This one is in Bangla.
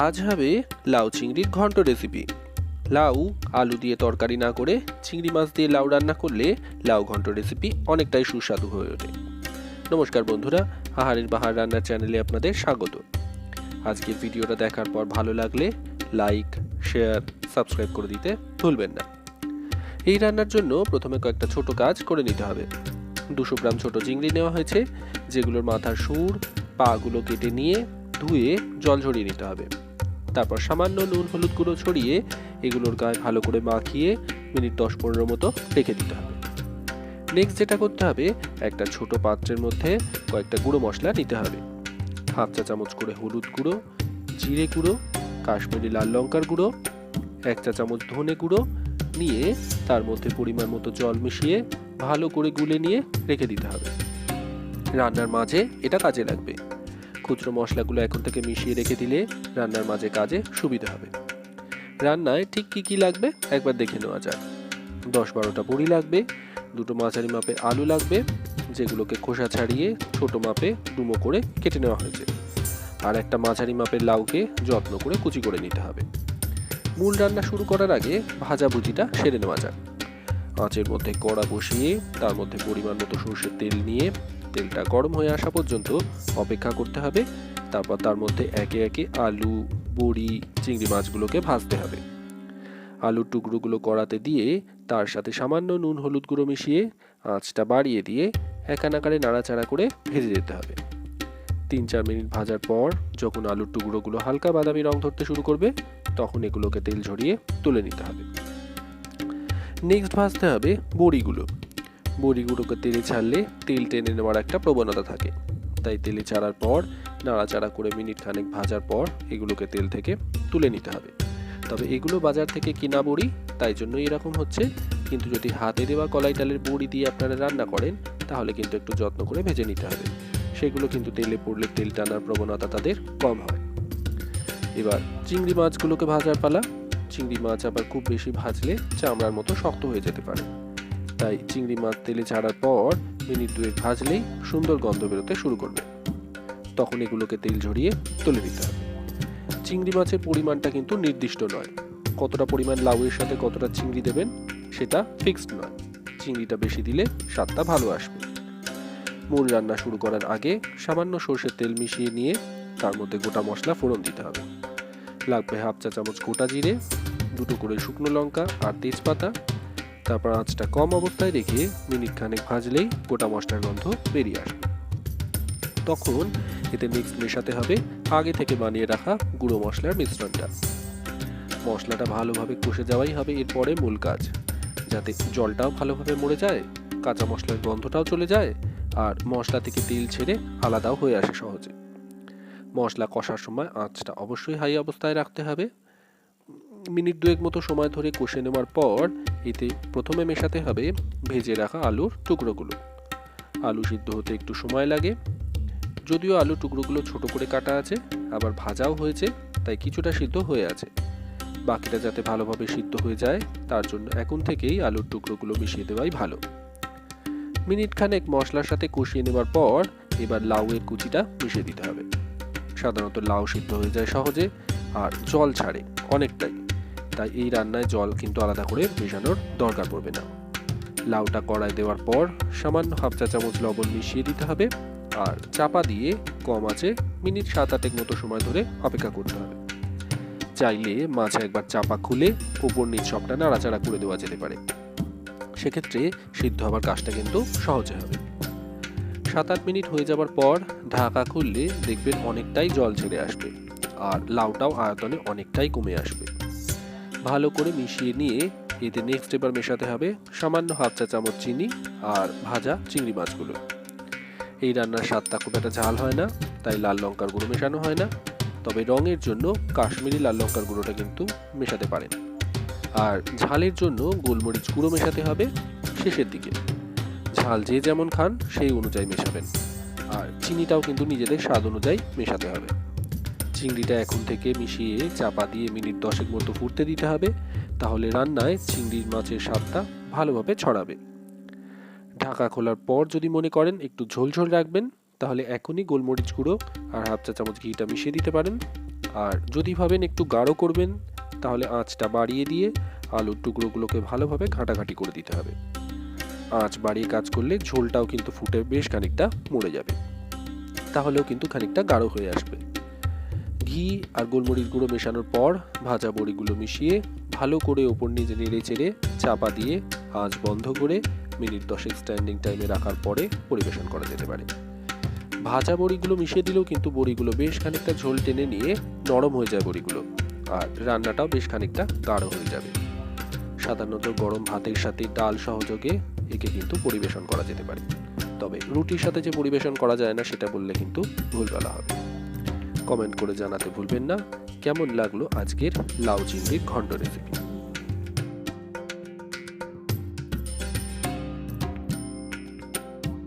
আজ হবে লাউ চিংড়ির ঘন্ট রেসিপি লাউ আলু দিয়ে তরকারি না করে চিংড়ি মাছ দিয়ে লাউ রান্না করলে লাউ ঘন্ট রেসিপি অনেকটাই সুস্বাদু হয়ে ওঠে। নমস্কার বন্ধুরা, আহারের বাহার রান্নার চ্যানেলে আপনাদের স্বাগত। আজকের ভিডিওটা দেখার পর ভালো লাগলে লাইক শেয়ার সাবস্ক্রাইব করে দিতে ভুলবেন না। এই রান্নার জন্য প্রথমে কয়েকটা ছোট কাজ করে নিতে হবে। দুশো গ্রাম ছোট চিংড়ি নেওয়া হয়েছে, যেগুলোর মাথার সুর পাগুলো কেটে নিয়ে ধুয়ে জল ঝরিয়ে নিতে হবে। তারপর সামান্য নুন, হলুদ গুঁড়ো ছড়িয়ে এগুলোর গায়ে ভালো করে মাখিয়ে মিনিট দশ পনেরো মতো রেখে দিতে হবে। নেক্সট যেটা করতে হবে, একটা ছোট পাত্রের মধ্যে কয়েকটা গুঁড়ো মশলা নিতে হবে। হাফ চা চামচ করে হলুদ গুঁড়ো, জিরে গুঁড়ো, কাশ্মীরি লাল লঙ্কার গুঁড়ো, এক চা চামচ ধনে গুঁড়ো নিয়ে তার মধ্যে পরিমাণ মতো জল মিশিয়ে ভালো করে গুলে নিয়ে রেখে দিতে হবে। রান্নার মাঝে এটা কাজে লাগবে। খুচরো মশলাগুলো এখন থেকে মিশিয়ে রেখে দিলে রান্নার মাঝে কাজে সুবিধা হবে। রান্নায় ঠিক কি কি লাগবে একবার দেখে নেওয়া যাক। দশ বারোটা বড়ি লাগবে, দুটো মাঝারি মাপের আলু লাগবে, যেগুলোকে খোসা ছাড়িয়ে ছোট মাপে ডুমো করে কেটে নেওয়া হয়েছে। আর একটা মাঝারি মাপের লাউকে যত্ন করে কুচি করে নিতে হবে। মূল রান্না শুরু করার আগে ভাজা ভুজিটা সেরে নেওয়া যাক। আঁচের মধ্যে কড়া বসিয়ে, তার মধ্যে পরিমাণ মতো সর্ষের তেল নিয়ে তেলটা গরম হয়ে আসা পর্যন্ত অপেক্ষা করতে হবে। তারপর তার মধ্যে একে একে আলু, বড়ি, চিংড়ি মাছগুলোকে ভাজতে হবে। আলুর টুকরোগুলো কড়াতে দিয়ে তার সাথে সামান্য নুন, হলুদ গুঁড়ো মিশিয়ে আঁচটা বাড়িয়ে দিয়ে একানাকারে নাড়াচাড়া করে ভেজে যেতে হবে। তিন চার মিনিট ভাজার পর যখন আলুর টুকরোগুলো হালকা বাদামি রং ধরতে শুরু করবে, তখন এগুলোকে তেল ঝরিয়ে তুলে নিতে হবে। নেক্সট ভাজতে হবে বড়িগুলো। বড়িগুলোকে তেলে ছাড়লে তেল টেনে নেওয়ার একটা প্রবণতা থাকে। তাই তেলে ছাড়ার পর, নাড়াচাড়া করে মিনিট খানেক ভাজার পর এগুলোকে তেল থেকে তুলে নিতে হবে। তবে এগুলো বাজার থেকে কিনা বড়ি, তাই জন্য এরকম হচ্ছে। কিন্তু যদি হাতে দেওয়া কলাই ডালের বড়ি দিয়ে আপনারা রান্না করেন, তাহলে কিন্তু একটু যত্ন করে ভেজে নিতে হবে। সেগুলো কিন্তু তেলে পড়লে তেল টানার প্রবণতা তাদের কম হয়। এবার চিংড়ি মাছগুলোকে ভাজার পালা। চিংড়ি মাছ আবার খুব বেশি ভাজলে চামড়ার মতো শক্ত হয়ে যেতে পারে। তাই চিংড়ি মাছ তেলে ছাড়ার পর মিনিট দুয়েক ভাজলেই সুন্দর গন্ধ বেরোতে শুরু করবে। তখন এগুলোকে তেল ঝরিয়ে তুলে দিতে হবে। চিংড়ি মাছের পরিমাণটা কিন্তু নির্দিষ্ট নয়। কতটা পরিমাণ লাউয়ের সাথে কতটা চিংড়ি দেবেন সেটা ফিক্সড নয়। চিংড়িটা বেশি দিলে স্বাদটা ভালো আসবে। মূল রান্না শুরু করার আগে সামান্য সর্ষের তেল মিশিয়ে নিয়ে তার মধ্যে গোটা মশলা ফোড়ন দিতে হবে। লাগবে হাফ চা চামচ গোটা জিরে, দুটো করে শুকনো লঙ্কা আর তেজপাতা তারপর আঁচটা কম অবস্থায় রেখে মিনিট খানেক ভাজলেই গোটা মশলার গন্ধ বেরিয়ে আসবে। তখন এতে মিক্স মেশাতে হবে আগে থেকে বানিয়ে রাখা গুঁড়ো মশলার মিশ্রণটা। মশলাটা ভালোভাবে কষে যাওয়াই হবে এরপরে মূল কাজ, যাতে জলটাও ভালোভাবে মরে যায়, কাঁচা মশলার গন্ধটাও চলে যায়, আর মশলা থেকে তেল ছেড়ে আলাদাও হয়ে আসে সহজে। মশলা কষার সময় আঁচটা অবশ্যই হাই অবস্থায় রাখতে হবে মিনিট দুয়েক মতো সময় ধরে কষে নেওয়ার পর এতে প্রথমে মেশাতে হবে ভেজে রাখা আলুর টুকরোগুলো। আলু সিদ্ধ হতে একটু সময় লাগে। যদিও আলু টুকরোগুলো ছোট করে কাটা আছে, আবার ভাজাও হয়েছে, তাই কিছুটা সিদ্ধ হয়ে আছে। বাকিটা যাতে ভালোভাবে সিদ্ধ হয়ে যায়, তার জন্য এখন থেকেই আলুর টুকরোগুলো মিশিয়ে দেওয়াই ভালো। মিনিট খানেক মশলার সাথে কষিয়ে নেওয়ার পর এবার লাউয়ের কুচিটা মিশিয়ে দিতে হবে। সাধারণত লাউ সিদ্ধ হয়ে যায় সহজে, আর জল ছাড়ে অনেকটাই। তাই এই রান্নায় জল কিন্তু আলাদা করে মেশানোর দরকার পড়বে না। লাউটা কড়ায় দেওয়ার পর সামান্য হাফ চা চামচ লবণ মিশিয়ে দিতে হবে আর চাপা দিয়ে কম আছে মিনিট সাত আটেক মতো সময় ধরে অপেক্ষা করতে হবে। চাইলে মাছে একবার চাপা খুলে ওপর নিচ সবটা নাড়াচাড়া করে দেওয়া যেতে পারে। সেক্ষেত্রে সিদ্ধ হবার কাজটা কিন্তু সহজে হবে সাত আট মিনিট হয়ে যাবার পর ঢাকা খুললে দেখবেন অনেকটাই জল ছেড়ে আসবে আর লাউটাও আয়তনে অনেকটাই কমে আসবে। ভালো করে মিশিয়ে নিয়ে এতে নেক্সট এবার মেশাতে হবে সামান্য হাফ চা চামচ চিনি আর ভাজা চিংড়ি মাছগুলো। এই রান্নার স্বাদটা খুব একটা ঝাল হয় না, তাই লাল লঙ্কার গুঁড়ো মেশানো হয় না। তবে রঙের জন্য কাশ্মীরি লাল লঙ্কার গুঁড়োটা কিন্তু মেশাতে পারেন। আর ঝালের জন্য গোলমরিচ গুঁড়ো মেশাতে হবে শেষের দিকে। ঝাল যে যেমন খান সেই অনুযায়ী মেশাবেন। আর চিনিটাও কিন্তু নিজেদের স্বাদ অনুযায়ী মেশাতে হবে। চিংড়িটা এখন থেকে মিশিয়ে চাপা দিয়ে মিনিট দশেক মতো ফুটতে দিতে হবে। তাহলে রান্নায় চিংড়ির মাছের স্বাদটা ভালোভাবে ছড়াবে। ঢাকা খোলার পর যদি মনে করেন একটু ঝোল ঝোল রাখবেন, তাহলে এখনই গোলমরিচ গুঁড়ো আর হাফ চা চামচ ঘিটা মিশিয়ে দিতে পারেন। আর যদি ভাবেন একটু গাঢ় করবেন, তাহলে আঁচটা বাড়িয়ে দিয়ে আলুর টুকরোগুলোকে ভালোভাবে ঘাঁটাঘাঁটি করে দিতে হবে। আঁচ বাড়িয়ে কাজ করলে ঝোলটাও কিন্তু ফুটে বেশ খানিকটা মরে যাবে। তাহলেও কিন্তু খানিকটা গাঢ় হয়ে আসবে। ঘি আর গোলমরিচ গুঁড়ো মেশানোর পর ভাজা বড়িগুলো মিশিয়ে ভালো করে ওপর নিচে নেড়ে চেড়ে চাপা দিয়ে আঁচ বন্ধ করে মিনিট দশেক স্ট্যান্ডিং টাইমে রাখার পরে পরিবেশন করা যেতে পারে। ভাজা বড়িগুলো মিশিয়ে দিলেও কিন্তু বড়িগুলো বেশ খানিকটা ঝোল টেনে নিয়ে নরম হয়ে যায় বড়িগুলো আর রান্নাটাও বেশ খানিকটা গাঢ় হয়ে যাবে। সাধারণত গরম ভাতের সাথে ডাল সহযোগে একে কিন্তু পরিবেশন করা যেতে পারে। তবে রুটির সাথে যে পরিবেশন করা যায় না সেটা বললে কিন্তু ভুল বলা হবে। কমেন্ট করে জানাতে ভুলবেন না। কেমন লাগল আজকের লাউ চিংড়ির ঘণ্ট রেসিপি